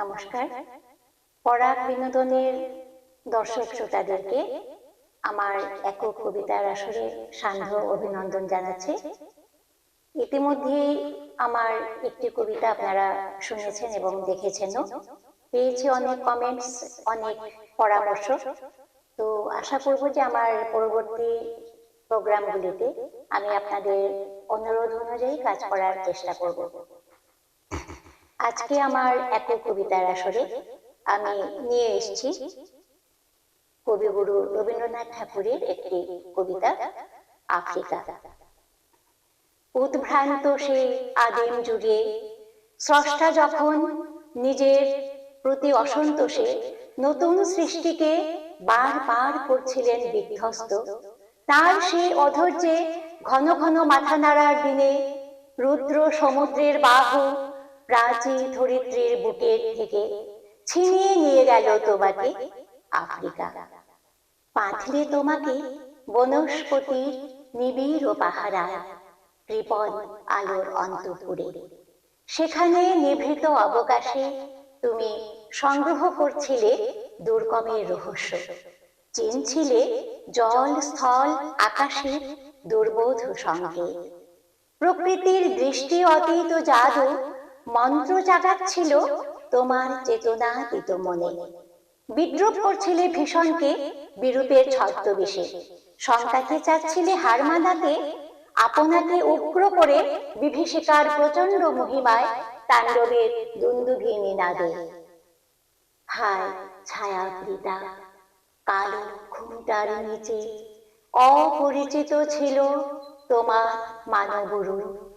নমস্কার। পরাগ বিনোদনের দর্শক শ্রোতাদেরকে আমার একক কবিতার আসরে সান্ধ্য অভিনন্দন জানাচ্ছি। ইতিমধ্যেই আমার একটি কবিতা আপনারা শুনেছেন এবং দেখেছেনও। পেয়েছি অনেক কমেন্টস অনেক পরামর্শ। তো আশা করব যে আমার পরবর্তী প্রোগ্রামগুলিতে আমি আপনাদের অনুরোধ অনুযায়ী কাজ করার চেষ্টা করব। আজকে আমার একক কবিতার আসরে আমি নিয়ে এসেছি কবিগুরু রবীন্দ্রনাথ ঠাকুরের একটি কবিতা, আফ্রিকা। উদ্ভ্রান্ত সেই আদিম যুগে, স্রষ্টা যখন নিজের প্রতি অসন্তোষে নতুন সৃষ্টিকে বারবার করছিলেন বিধ্বস্ত, তার সেই অধৈর্যে ঘন ঘন মাথা নাড়ার দিনে রুদ্র সমুদ্রের বাহু প্রাচী ধরিত্রীর বুকের থেকে ছিনিয়ে নিয়ে গেল তোমাকে আফ্রিকা। পাথলে তোমাকে বনস্পতির নিবিড় ও পাহারায় কৃপণ আলোর অন্তপুরে। সেখানে নিভৃত অবকাশে তুমি সংগ্রহ করছিলে দুর্গমের রহস্য। চিনছিলে জল, স্থল, আকাশের দুর্বোধ সঙ্গে। প্রকৃতির দৃষ্টি অতীত জাদু মন্ত্র জাগাচ্ছিল তোমার চেতনা দিত মনে। বিদ্রুপ করছিলে ভীষণকে বিরূপের ছদ্মবেশে। শঙ্কাকে চাচ্ছিলে হার মানাতে আপনাকে উগ্র করে বিভীষিকার প্রচণ্ড মহিমায় তাণ্ডবের দুন্দুভি নিনাদে হায় ছায়া প্রীতা কালো ঘুমটার নিচে অপরিচিত ছিল তোমার মানবরূপ।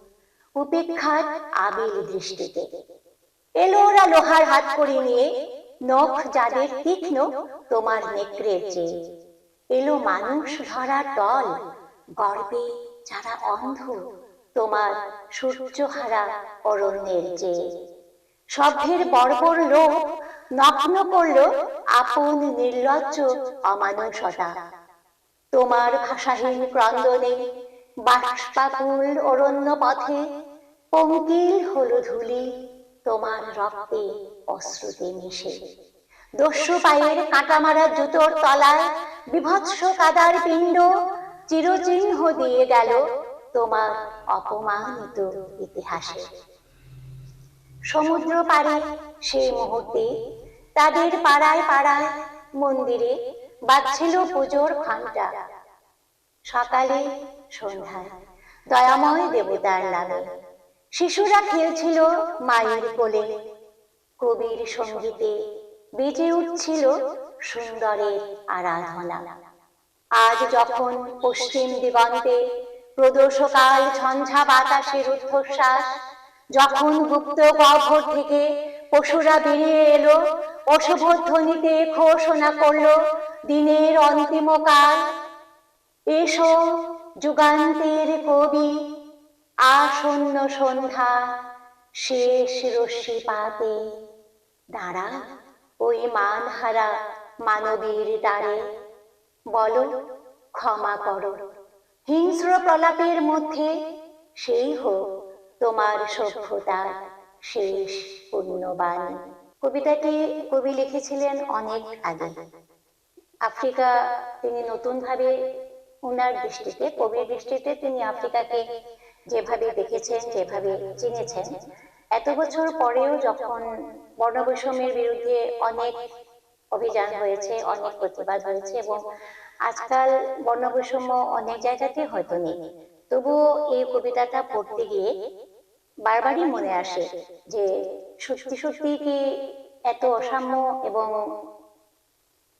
উপেক্ষার আবিল দৃষ্টিতে। এলো ওরা লোহার হাত করে নিয়ে, নখ যাদের তীক্ষ্ণ, তোমার নেকড়ের চেয়ে। এলো মানুষ ধরার দল, গর্বে যারা অন্ধ, তোমার সূর্যহারা অরণ্যের চেয়ে। সভ্যের বর্বর লোক নগ্ন করল আপন নির্লজ্জ অমানসতা তোমার ভাষাহীন ক্রন্দনে বাষ্পাকুল অরণ্য পথে পঙ্কিল হলো ধুলি, তোমার রক্তে অশ্রুতে মিশে। দস্যু পায়ের কাঁটা মারা জুতোর তলায় বিভৎস কাদার পিণ্ড চিরচিহ্ন দিয়ে গেল তোমার অপমানিত ইতিহাসে। সমুদ্র পারে সেই মুহূর্তে তাদের পাড়ায় পাড়ায় মন্দিরে বাজছিল পুজোর ঘণ্টা। সকালে সন্ধ্যায়। দয়াময় দেবতার নামে। শিশুরা খেলছিল মায়ের কোলে। কবির সঙ্গীতে বেজে উঠছিল সুন্দরের আরাধনা। আজ যখন পশ্চিম দিগন্তে প্রদোষকাল ঝঞ্ঝা বাতাসের ঊর্ধ্বশ্বাস যখন গুপ্ত গহ্বর থেকে পশুরা বেরিয়ে এলো অশুভ ধ্বনিতে ঘোষণা করল, দিনের অন্তিম কাল এসো, যুগান্তের কবি, আসন্ন সন্ধ্যা, শেষ রশ্মি পাতে। দাঁড়া ওই মানহারা মানবীর দ্বারে। বলো, ক্ষমা করো। হিংস্র প্রলাপের মধ্যে সেই হোক তোমার সভ্যতার শেষ পুণ্যবান কবিতাটি, কবি লিখেছিলেন অনেক আগে। আফ্রিকা তিনি নতুনভাবে ওনার দৃষ্টিতে, কবির দৃষ্টিতে তিনি আফ্রিকাকে যেভাবে দেখেছেন, যেভাবে চিনেছেন, এত বছর পরেও যখন বর্ণবৈষম্যের বিরুদ্ধে অনেক অভিযান হয়েছে, অনেক প্রতিবাদ হয়েছে এবং আজকাল বর্ণবৈষম্য অনেক জায়গাতে হয়তো নেই, তবুও এই কবিতাটা পড়তে গিয়ে বারবারই মনে আসে যে সত্যি সত্যি কি এত অসাম্য এবং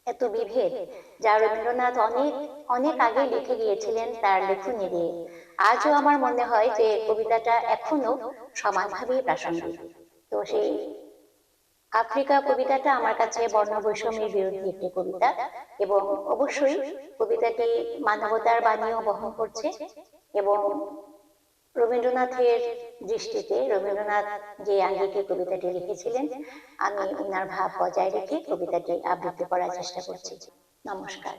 এত বিভেদ, যা রবীন্দ্রনাথ অনেক অনেক আগে লিখে গিয়েছিলেন তার লেখনী দিয়ে আজও আমার মনে হয় যে কবিতাটা এখনও সমানভাবেই প্রাসঙ্গিক। তো সেই আফ্রিকা কবিতাটা আমার কাছে বর্ণ বৈষম্যের বিরুদ্ধে একটি কবিতা এবং অবশ্যই কবিতাটি মানবতার বাণীও বহন করছে এবং রবীন্দ্রনাথের দৃষ্টিতে রবীন্দ্রনাথ যে আঙ্গিকে কবিতাটি লিখেছিলেন, আমি ওনার ভাব বজায় রেখে কবিতাটি আবৃত্তি করার চেষ্টা করছি। নমস্কার।